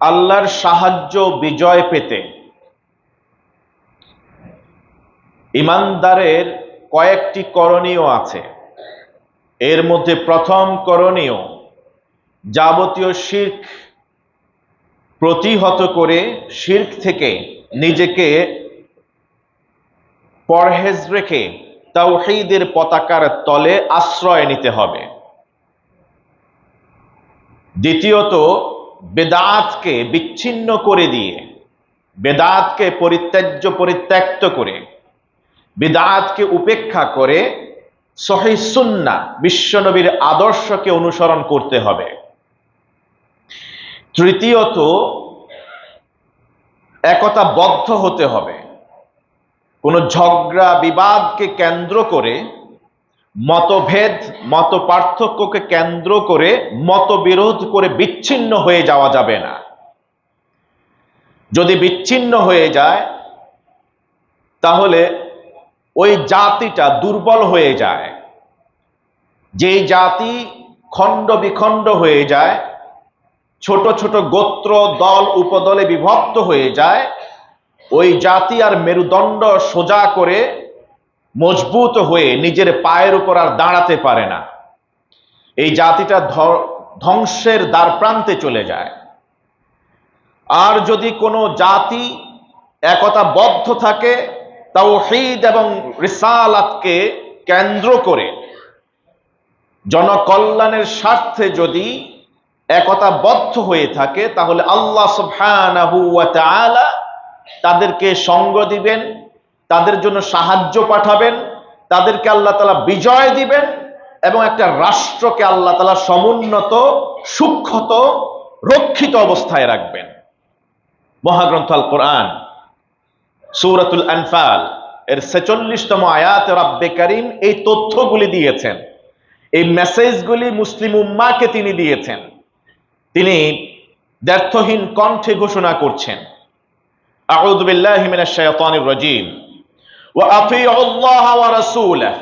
আল্লাহর সাহায্য, বিজয় পেতে। ইমানদারের কয়েকটি করণীয় আছে। এর মধ্যে প্রথম করণীয়, যাবতীয় শির্ক প্রতিহত করে শির্ক থেকে নিজেকে পরহেজ রেখে তাওহীদের পতাকার তলে আশ্রয় নিতে হবে। দ্বিতীয়ত বেদাতকে বিচ্ছিন্ন করে দিয়ে, বেদাতকে পরিত্যাজ্য পরিত্যক্ত করে, বেদাতকে উপেক্ষা করে সহি সুন্না, বিশ্বনবীর আদর্শকে অনুসরণ করতে হবে। তৃতীয়ত একতা বদ্ধ হতে হবে। কোন ঝগড়া, বিবাদকে কেন্দ্র করে মতভেদ মত পার্থক্যকে কেন্দ্র করে, মতবিরোধ করে বিচ্ছিন্ন হয়ে যাওয়া যাবে না। যদি বিচ্ছিন্ন হয়ে যায়, তাহলে ওই জাতিটা দুর্বল হয়ে যায়। যেই জাতি খণ্ড বিখণ্ড হয়ে যায়, ছোট ছোট গোত্র, দল, উপদলে বিভক্ত হয়ে যায়, ওই জাতি আর মেরুদণ্ড সোজা করে মজবুত হয়ে নিজের পায়ের উপর আর দাঁড়াতে পারে না। এই জাতিটা ধ্বংসের দ্বার প্রান্তে চলে যায়। আর যদি কোনো জাতি একতা বদ্ধ থাকে, তাওহীদ এবং রিসালাতকে কেন্দ্র করে, জনকল্যাণের স্বার্থে যদি একতা বদ্ধ হয়ে থাকে, তাহলে আল্লাহ সুবহানাহু তাদেরকে সঙ্গ দিবেন তাদের জন্য সাহায্য পাঠাবেন, তাদেরকে আল্লাহ তালা বিজয় দিবেন এবং একটা রাষ্ট্রকে আল্লাহ তালা সমুন্নত সূক্ষত রক্ষিত অবস্থায় রাখবেন। মহাগ্রন্থ আল কোরআন, সৌরাতুল আনফাল, এর ছেচল্লিশতম আয়াত রাব্বে করিম এই তথ্যগুলি দিয়েছেন। এই মেসেজগুলি মুসলিম উম্মাকে তিনি দিয়েছেন। তিনি দ্ব্যর্থহীন কণ্ঠে ঘোষণা করছেন। আউযু বিল্লাহি মিনাশ শাইতানির রাজীম। وأطيعوا الله ورسوله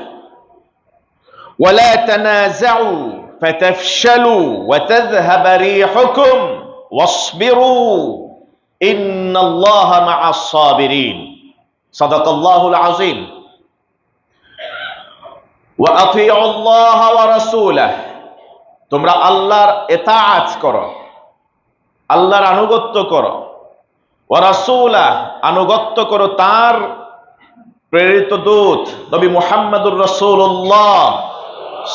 ولا تنازعوا فتفشلوا وتذهب ريحكم واصبروا إن الله مع الصابرين صدق الله العظيم وأطيعوا الله ورسوله তোমরা আল্লাহর এতাআত করো আল্লাহর আনুগত্য করো ওয়ারাসুলা আনুগত্য করো তার প্রেরিত দূত, নবী মুহাম্মদুর রসুল্লাহ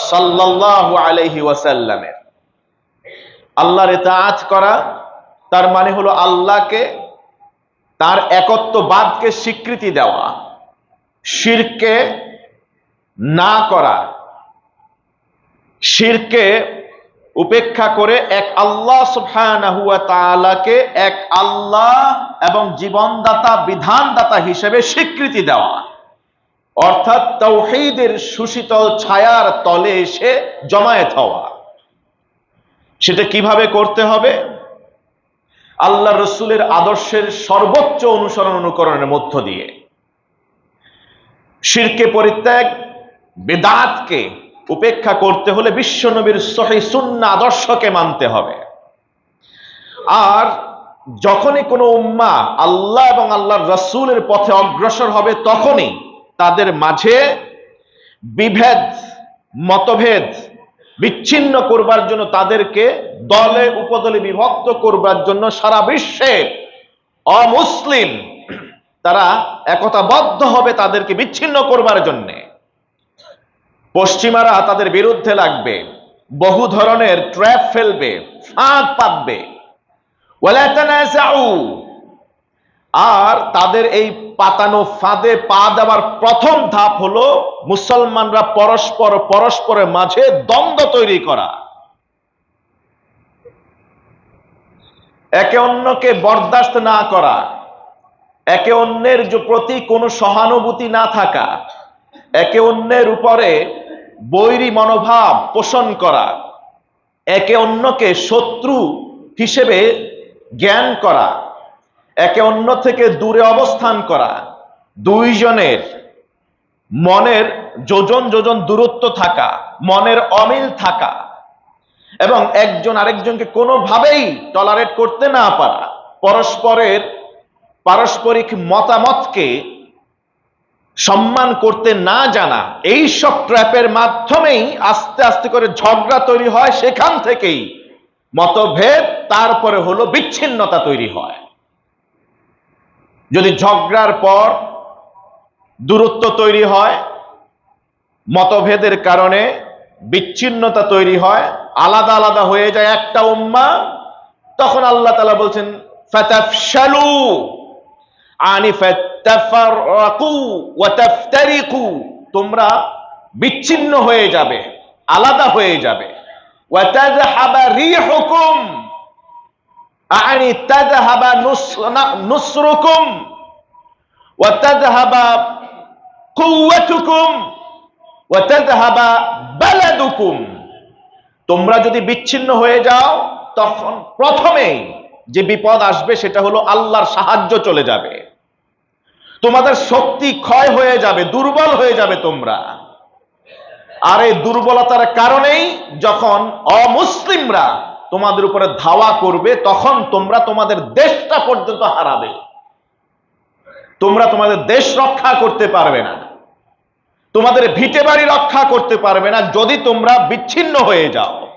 সাল্লাহ আলহি ওয়াসাল্লামের। আল্লাহর এতাআত করা, তার মানে হলো আল্লাহকে, তার একত্ববাদকে স্বীকৃতি দেওয়া, শিরকে না করা, শিরকে উপেক্ষা করে এক আল্লাহ সুবহানাহুয়াকে এক আল্লাহ এবং জীবনদাতা, বিধানদাতা হিসেবে স্বীকৃতি দেওয়া। অর্থাৎ তৌহিদের সুশীতল ছায়ার তলে এসে জমায়েত হওয়া। সেটা কীভাবে করতে হবে? আল্লাহ রসুলের আদর্শের সর্বোচ্চ অনুসরণ অনুকরণের মধ্য দিয়ে। শিরকে পরিত্যাগ, বেদাতকে উপেক্ষা করতে হলে বিশ্বনবীর সহি সুন্না আদর্শকে মানতে হবে। আর যখনই কোনো উম্মা আল্লাহ এবং আল্লাহর রসুলের পথে অগ্রসর হবে, তখনই তাদের মাঝে বিভেদ, মতভেদ বিচ্ছিন্ন করবার জন্য তাদেরকে দলে উপদলে বিভক্ত করবার জন্য সারা বিশ্বে অমুসলিম তারা একতাবদ্ধ হবে তাদেরকে বিচ্ছিন্ন করবার জন্যে। পশ্চিমারা তাদের বিরুদ্ধে লাগবে, বহু ধরনের ট্র্যাপ ফেলবে ফাঁক পাতবে আর তাদের এই পাতানো ফাঁদে পা দেওয়ার প্রথম ধাপ হলো মুসলমানরা পরস্পর পরস্পরের মাঝে দ্বন্দ্ব তৈরি করা। একে অন্যকে বরদাস্ত না করা, একে অন্যের প্রতি কোনো সহানুভূতি না থাকা, একে অন্যের উপরে বৈরী মনোভাব পোষণ করা, একে অন্যকে শত্রু হিসেবে জ্ঞান করা, একে অন্য থেকে দূরে অবস্থান করা, দুইজনের মনের যোজন যোজন দূরত্ব থাকা, মনের অমিল থাকা এবং একজন আরেকজনকে কোনোভাবেই টলারেট করতে না পারা, পরস্পরের পারস্পরিক মতামতকে সম্মান করতে না জানা, এই সব ট্র্যাপের মাধ্যমেই আস্তে আস্তে করে ঝগড়া তৈরি হয় সেখান থেকেই। মতভেদ তারপরে হলো বিচ্ছিন্নতা তৈরি হয়। যদি ঝগড়ার পর দূরত্ব তৈরি হয়, মতভেদের কারণে বিচ্ছিন্নতা তৈরি হয়, আলাদা আলাদা হয়ে যায় একটা উম্মা, তখন আল্লাহ তালা বলছেন, ফাতাফশালু আনি ফাতাফাররাকু ওয়া তাফতারিকু তোমরা বিচ্ছিন্ন হয়ে যাবে, আলাদা হয়ে যাবে। তোমরা যদি বিচ্ছিন্ন হয়ে যাও, তখন প্রথমেই যে বিপদ আসবে সেটা হলো আল্লাহর সাহায্য চলে যাবে। তোমাদের শক্তি ক্ষয় হয়ে যাবে, দুর্বল হয়ে যাবে তোমরা। আর এই দুর্বলতার কারণেই যখন অমুসলিমরা তোমাদের উপরে ধাওয়া করবে, তখন তোমরা তোমাদের দেশটা পর্যন্ত হারাবে। তোমরা তোমাদের দেশ রক্ষা করতে পারবে না। তোমাদের ভিটে বাড়ি রক্ষা করতে পারবে না, যদি তোমরা বিচ্ছিন্ন হয়ে যাও।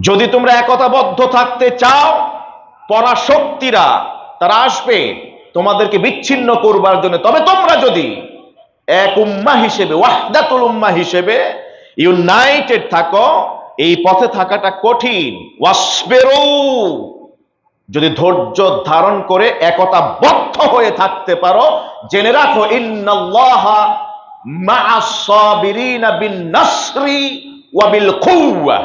যদি তোমরা একতাবদ্ধ থাকতে চাও, পরাশক্তিরা তারা আসবে। তোমাদেরকে বিচ্ছিন্ন করবার জন্য। তবে তোমরা যদি এক উম্মা হিসেবে, ওয়াহদাতুল উম্মা হিসেবে ইউনাইটেড থাকো, এই পথে থাকাটা কঠিন। ওয়াসবেরু, যদি ধৈর্য ধারণ করে একতা বদ্ধ হয়ে থাকতে পারো, জেনে রাখো, ইন্নাল্লাহা মা'আস সাবিরিনা বিন নাসরি ওয়া বিল কুওয়া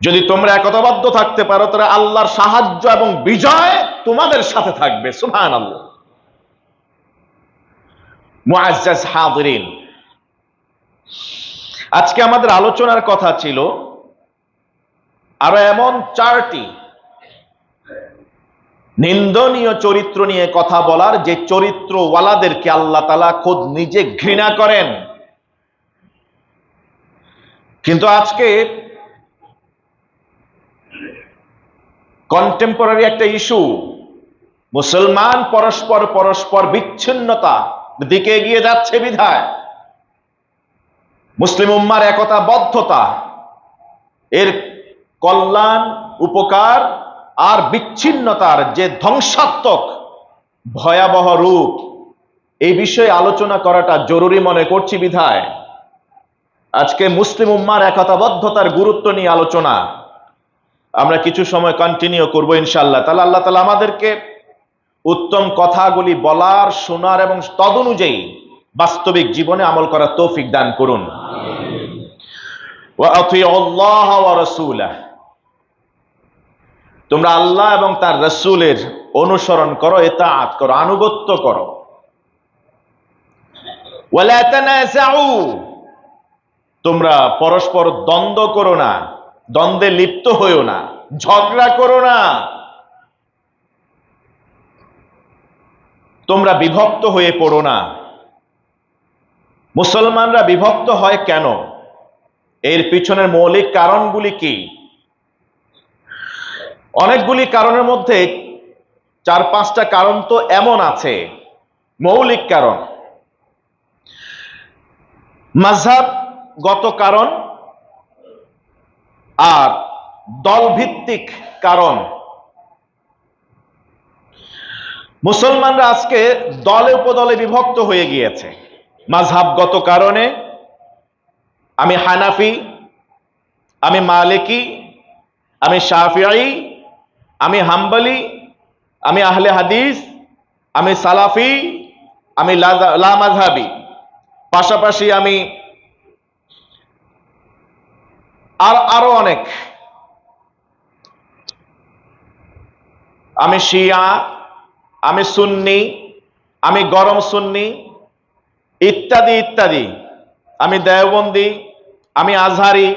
যদি তোমরা একতাবদ্ধ থাকতে পারো, তাহলে আল্লাহর সাহায্য এবং বিজয় তোমাদের সাথে থাকবে। সুবহান আল্লাহ আজকে আমাদের আলোচনার কথা ছিল, আরও এমন চারটি নিন্দনীয় চরিত্র নিয়ে কথা বলার, যে চরিত্রওয়ালাদেরকে আল্লাহ তালা খোদ নিজে ঘৃণা করেন। কিন্তু আজকে কন্টেম্পোরারি একটা ইস্যু মুসলমান পরস্পর পরস্পর বিচ্ছিন্নতা দিকে এগিয়ে যাচ্ছে বিধায়। মুসলিম উম্মার একতা বদ্ধতা, এর কল্যাণ, উপকার আর বিচ্ছিন্নতার যে ধ্বংসাত্মক ভয়াবহ রূপ, এই বিষয়ে আলোচনা করাটা জরুরি মনে করছি বিধায়। আজকে মুসলিম উম্মার একতাবদ্ধতার গুরুত্ব নিয়ে আলোচনা আমরা কিছু সময় কন্টিনিউ করব ইনশাল্লাহ তাহলে আল্লাহ তালা আমাদেরকে উত্তম কথাগুলি বলার, শোনার এবং তদনুযায়ী বাস্তবিক জীবনে আমল করার তৌফিক দান করুন। তোমরা আল্লাহ এবং তার রসুলের অনুসরণ করো এতাআত করো, আনুগত্য করো। তোমরা পরস্পর দ্বন্দ্ব করো না। দ্বন্দ্বে লিপ্ত হইও না, ঝগড়া করো না। তোমরা বিভক্ত হয়ে পড়ো না। মুসলমানরা বিভক্ত হয় কেন? এর পিছনের মৌলিক কারণগুলি কি? অনেকগুলি কারণের মধ্যে চার পাঁচটা কারণ তো এমন আছে। মৌলিক কারণ। মাঝহাবগত কারণ আর দলভিত্তিক কারণ। মুসলমানরা আজকে দলে উপদলে বিভক্ত হয়ে গিয়েছে। মাঝহাবগত কারণে, আমি হানাফি, আমি মালিকি, আমি শাফিয়াই আমি হাম্বলি, আমি আহলে হাদিস, আমি সালাফি, আমি লামাজহাবি পাশাপাশি আমি আর আরও অনেক। আমি শিয়া, আমি সুন্নি, আমি গরম সুন্নি, ইত্যাদি ইত্যাদি। আমি দেওবন্দি, আমি আজহারি,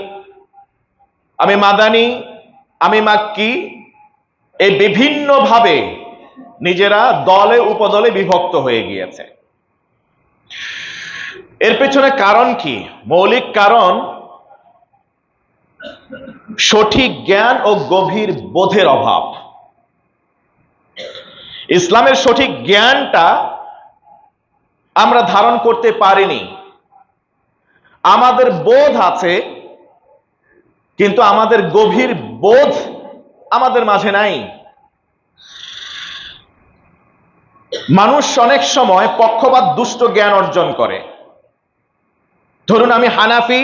আমি মাদানি, আমি মাক্কি। এই বিভিন্নভাবে নিজেরা দলে, উপদলে বিভক্ত হয়ে গিয়েছে। এর পেছনে কারণ কি? মৌলিক কারণ সঠিক জ্ঞান ও গভীর বোধের অভাব। ইসলামের সঠিক জ্ঞানটা আমরা ধারণ করতে পারিনি। আমাদের বোধ আছে, কিন্তু আমাদের গভীর বোধ আমাদের মাঝে নাই। মানুষ অনেক সময় পক্ষপাত, দুষ্ট জ্ঞান অর্জন করে। ধরুন আমি হানাফি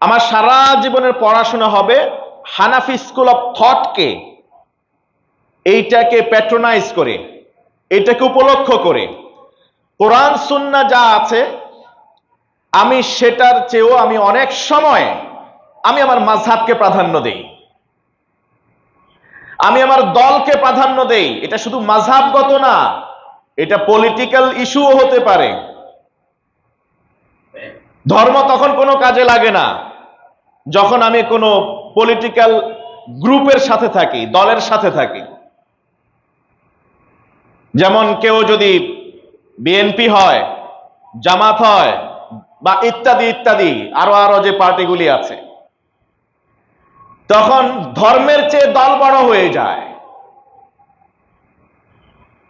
আমার সারা জীবনের পড়াশোনা হবে হানাফি স্কুল অফ থটকে এইটাকে প্যাট্রোনাইজ করে, এটাকে উপলক্ষ করে। কোরআন, সুন্না যা আছে, আমি সেটার চেয়েও আমি অনেক সময় আমি আমার মাঝহাবকে প্রাধান্য দেই। আমি আমার দলকে প্রাধান্য দেই। এটা শুধু মাঝহাবগত না, এটা পলিটিক্যাল ইস্যুও হতে পারে। ধর্ম তখন কোনো কাজে লাগে না। যখন আমি কোনো পলিটিক্যাল গ্রুপের সাথে থাকি, দলের সাথে থাকি, যেমন কেউ যদি বিএনপি হয়, জামাত হয়, বা ইত্যাদি ইত্যাদি, আরও আরও যে পার্টিগুলি আছে, তখন ধর্মের চেয়ে দল বড় হয়ে যায়।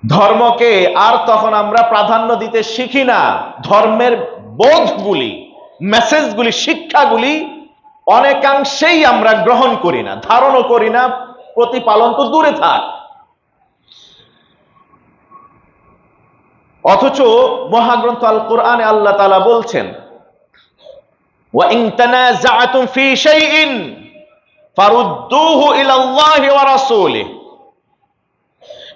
ধর্মকে আর তখন আমরা প্রাধান্য দিতে শিখি না। ধর্মের বোধগুলি মেসেজগুলি শিক্ষাগুলি অনেকাংশেই আমরা গ্রহণ করি না, ধারণও করি না, প্রতিপালন তো দূরে থাক। অথচ মহাগ্রন্থ আল কোরআনে আল্লাহ তালা বলছেন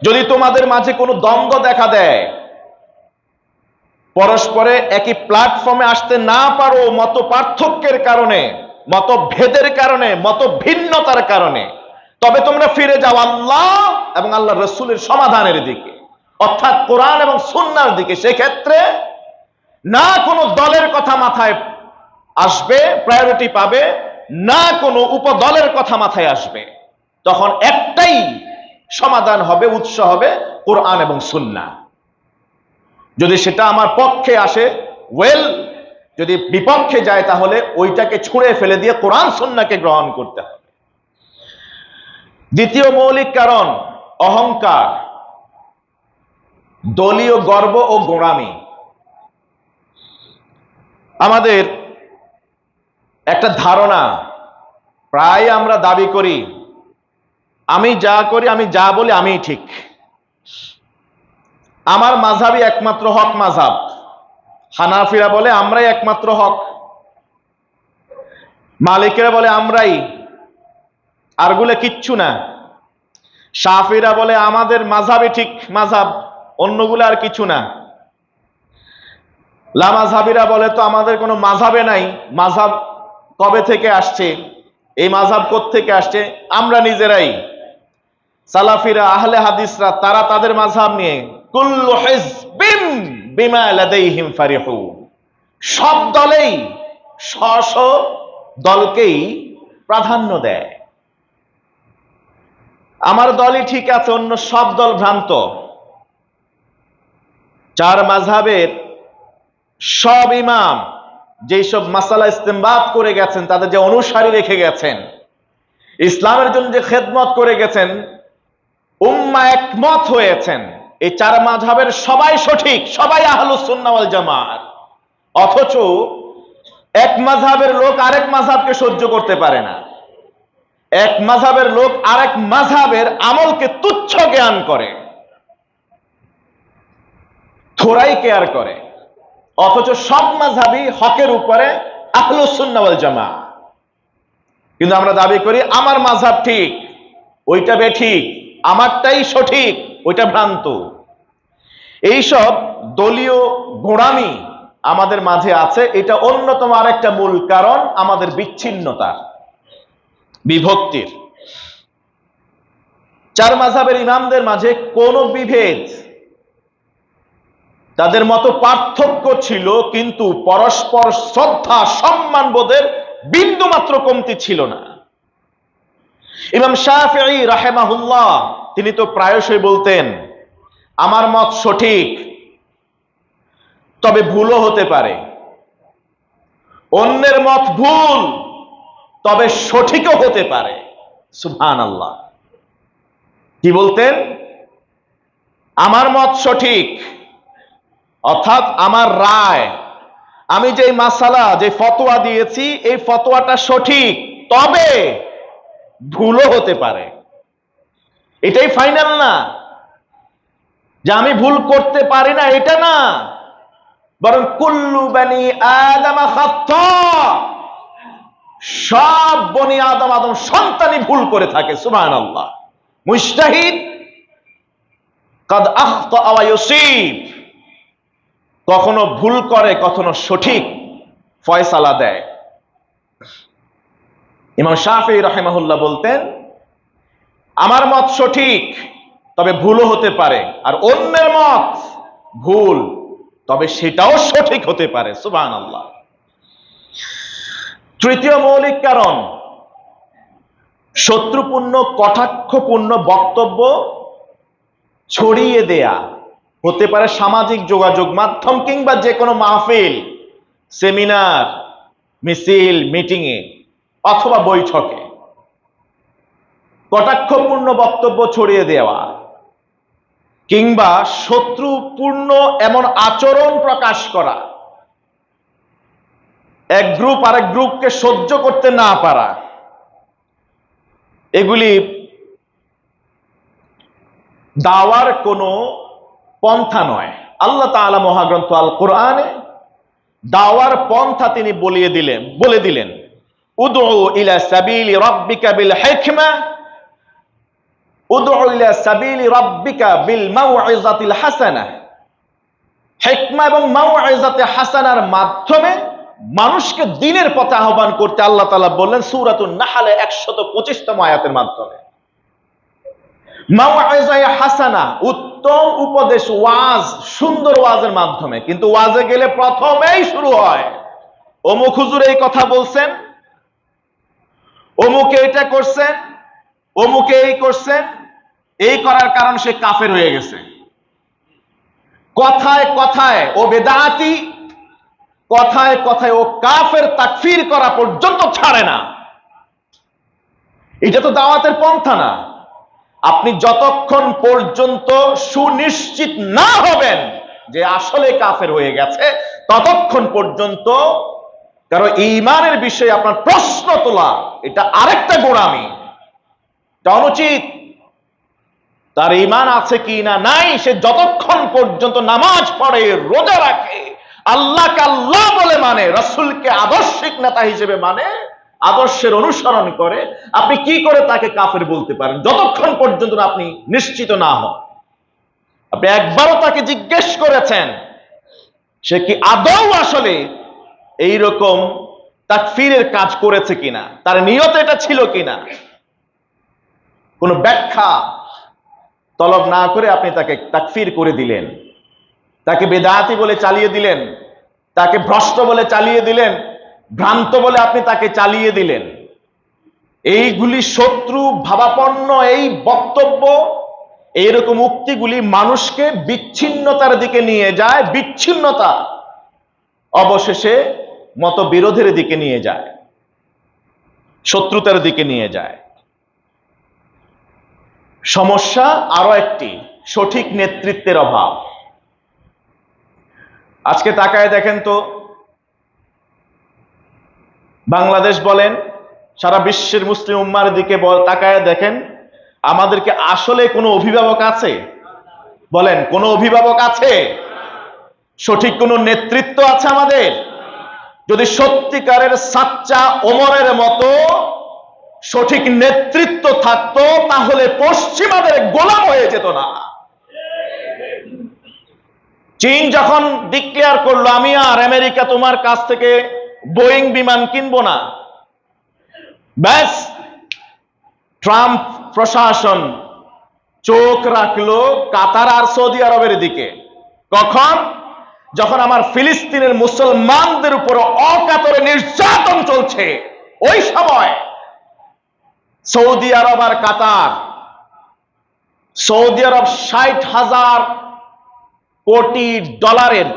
যদি তোমাদের মাঝে কোনো দ্বন্দ্ব দেখা দেয়, পরস্পরে একই প্ল্যাটফর্মে আসতে না পারো মত পার্থক্যের কারণে মত ভেদের কারণে মত ভিন্নতার কারণে। তবে তোমরা ফিরে যাও আল্লাহ এবং আল্লাহ রসুলের সমাধানের দিকে। অর্থাৎ কোরআন এবং সুন্নার দিকে। সেক্ষেত্রে না কোনো দলের কথা মাথায় আসবে প্রায়োরিটি পাবে, না কোনো উপদলের কথা মাথায় আসবে। তখন একটাই সমাধান হবে, উৎস হবে কোরআন এবং সুন্না। যদি সেটা আমার পক্ষে আসে ওয়েল যদি বিপক্ষে যায় তাহলে ওইটাকে ছুঁড়ে ফেলে দিয়ে কোরআন, সুন্নাকে গ্রহণ করতে হবে। দ্বিতীয় মৌলিক কারণ, অহংকার। দলীয় গর্ব ও গোড়ামি। আমাদের একটা ধারণা, প্রায় আমরা দাবি করি, আমি যা করি, আমি যা বলি আমি ঠিক। আমার মাঝাবই একমাত্র হক মাঝাব হানাফিরা বলে, আমরাই একমাত্র হক। মালিকেরা বলে, আমরাই। আরগুলো কিচ্ছু না। সাফিরা বলে, আমাদের মাঝাবই ঠিক মাঝাব, অন্যগুলো আর কিছু না। লামাঝাবিরা বলে, তো আমাদের কোনো মাঝাবে নাই, মাঝাব কবে থেকে আসছে? এই মাঝাব থেকে আসছে? আমরা নিজেরাই। সালাফিরা, আহলে হাদিসরা, তারা তাদের মাঝাব নিয়ে। কুল্লু হিজবিন! বিমা লাদাইহিম ফারিহুন সব দলেই স্ব দলকেই প্রাধান্য দেয়। আমার দলই ঠিক আছে, অন্য সব দল ভ্রান্ত। চার মাঝাবের সব ইমাম যেই সব মাসালা ইস্তেমবাদ করে গেছেন, তাদের যে অনুসারী রেখে গেছেন, ইসলামের জন্য যে খেদমত করে গেছেন, উম্মা একমত হয়েছেন। এই চার মাঝাবের সবাই সঠিক, সবাই আহলুসুন্নাওয়াল জামাত। অথচ এক মাঝাবের লোক আরেক মাঝাবকে সহ্য করতে পারে না। এক মাঝাবের লোক আরেক মাঝাবের আমলকে তুচ্ছ জ্ঞান করে। থোড়াই কেয়ার করে। অথচ সব মাঝাবি হকের উপরে আহলুসুন্নাওয়াল জামা কিন্তু আমরা দাবি করি, আমার মাঝাব ঠিক, ওইটা বে ঠিক, আমারটাই সঠিক। ওইটা ভ্রান্ত। এইসব দলীয় গোড়ামি আমাদের মাঝে আছে, এটা অন্যতম আরেকটা মূল কারণ আমাদের বিচ্ছিন্নতা, বিভক্তির। চার মাঝাবের ইমামদের মাঝে কোন বিভেদ। তাদের মতো পার্থক্য ছিল, কিন্তু পরস্পর শ্রদ্ধা, সম্মান বোধের বিন্দু মাত্র কমতি ছিল না। ইমাম শাহি রাহেমাহুল্লাহ তিনি তো প্রায়শই বলতেন, আমার মত সঠিক, তবে ভুলও হতে পারে। অন্যের মত ভুল, তবে সঠিকও হতে পারে। সুবহান আল্লাহ কি বলতেন? আমার মত সঠিক, অর্থাৎ আমার রায়। আমি যে মাসালা যে ফতোয়া দিয়েছি, এই ফতোয়াটা সঠিক, তবে ভুলও হতে পারে। এটাই ফাইনাল না। যে আমি ভুল করতে পারি না, এটা না। বরং কুল্লু বানি আদামা সব বনি আদম আদম সন্তানই ভুল করে থাকে সুবহান আল্লাহ মুস্তাহিদ কাদ আখতা আওয়া কখনো ভুল করে, কখনো সঠিক ফয়সালা দেয়। ইমাম শাফি রাহিমাহুল্লাহ বলতেন আমার মত সঠিক, তবে ভুলও হতে পারে। আর অন্যের মত ভুল, তবে সেটাও সঠিক হতে পারে। সুবহান আল্লাহ তৃতীয় মৌলিক কারণ, শত্রুপূর্ণ, কটাক্ষপূর্ণ বক্তব্য ছড়িয়ে দেয়া। হতে পারে সামাজিক যোগাযোগ মাধ্যম কিংবা যে কোনো মাহফিল, সেমিনার, মিছিল, মিটিংয়ে, অথবা বৈঠকে। কটাক্ষপূর্ণ বক্তব্য ছড়িয়ে দেওয়া, কিংবা শত্রুপূর্ণ এমন আচরণ প্রকাশ করা, এক গ্রুপ আরেক গ্রুপকে সহ্য করতে না পারা, এগুলি দাওয়ার কোনো পন্থা নয়। আল্লাহ তাআলা মহাগ্রন্থ আল কোরআনে দাওয়ার পন্থা তিনি বলিয়ে দিলেন, বলে দিলেন, উদউ ইলা সাবিলি রাব্বিকা বিল হিকমা উদউ ইলা সাবিলি রাব্বিকা বিল মাউইজাতিল হাসানাহ মাধ্যমে মানুষকে দিনের পথে আহ্বান করতে আল্লাহ তাআলা বললেন, সূরাতুন নাহলে 125তম আয়াতের মাধ্যমে। হাসানা উত্তম উপদেশ, ওয়াজ, সুন্দর ওয়াজের মাধ্যমে। কিন্তু ওয়াজে গেলে প্রথমেই শুরু হয়। অমুক হুজুর এই কথা বলছেন, অমুকে এটা করছেন, অমুকে এই করছেন এই করার কারণ সে কাফের হয়ে গেছে। কথায় কথায় ও বেদাতি, কথায় কথায় ও কাফের তাকফির করা পর্যন্ত ছাড়ে না। এটা তো দাওয়াতের পন্থা না। আপনি যতক্ষণ পর্যন্ত সুনিশ্চিত না হবেন যে আসলে কাফের হয়ে গেছে, ততক্ষণ পর্যন্ত কারও ইমানের বিষয়ে আপনার প্রশ্ন তোলা, এটা আরেকটা গোড়ামি। এটা অনুচিত। তার ইমান আছে কি না নাই, সে যতক্ষণ পর্যন্ত নামাজ পড়ে, রোজা রাখে। আল্লাহকে আল্লাহ বলে মানে রসুলকে আদর্শিক নেতা হিসেবে মানে আদর্শের অনুসরণ করে। আপনি কি করে তাকে কাফের বলতে পারেন? যতক্ষণ পর্যন্ত আপনি নিশ্চিত না হন। আপনি একবারও তাকে জিজ্ঞেস করেছেন, সে কি আদৌ আসলে এই রকম তাকফিরের কাজ করেছে কিনা? তার নিয়ত এটা ছিল কিনা? কোন ব্যাখ্যা তলব না করে আপনি তাকে তাকফির করে দিলেন। তাকে বেদায়াতি বলে চালিয়ে দিলেন। তাকে ভ্রষ্ট বলে চালিয়ে দিলেন। ভ্রান্ত বলে আপনি তাকে চালিয়ে দিলেন। এইগুলি শত্রু, ভাবাপন্ন এই বক্তব্য, এইরকম উক্তিগুলি মানুষকে বিচ্ছিন্নতার দিকে নিয়ে যায়, বিচ্ছিন্নতা অবশেষে মতবিরোধের দিকে নিয়ে যায়, শত্রুতার দিকে নিয়ে যায়। সমস্যা আরও একটি, সঠিক নেতৃত্বের অভাব। আজকে তাকায় দেখেন তো, বাংলাদেশ বলেন, সারা বিশ্বের মুসলিম উম্মার দিকে তাকায় দেখেন, আমাদেরকে আসলে কোনো অভিভাবক আছে? বলেন, কোনো অভিভাবক আছে? সঠিক কোনো নেতৃত্ব আছে আমাদের? যদি সত্যিকারের সাচ্চা ওমরের মতো সঠিক নেতৃত্ব থাকতো, তাহলে পশ্চিমাদের গোলাম হয়ে যেত না। চীন যখন ডিক্লেয়ার করল, আমি আর আমেরিকা তোমার কাছ থেকে বোয়িং বিমান কিনবো না। ব্যাস, ট্রাম্প প্রশাসন চোখ রাখল কাতার আর সৌদি আরবের দিকে। কখন? যখন আমার ফিলিস্তিনের মুসলমানদের উপর অকাতরে নির্যাতন চলছে। ওই সময় সৌদি আরব আর কাতার। সৌদি আরব ষাট হাজার কোটি ডলারের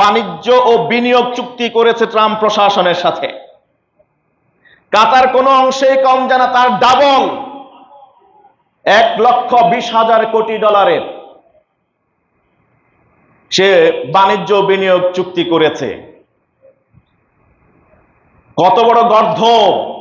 বাণিজ্য ও বিনিয়োগ চুক্তি করেছে ট্রাম্প প্রশাসনের সাথে। কাতার কোনো অংশেই কম জানা তার ডাবল। এক লক্ষ বিশ হাজার কোটি ডলারের সে বাণিজ্য বিনিয়োগ চুক্তি করেছে। কত বড় গর্ধব!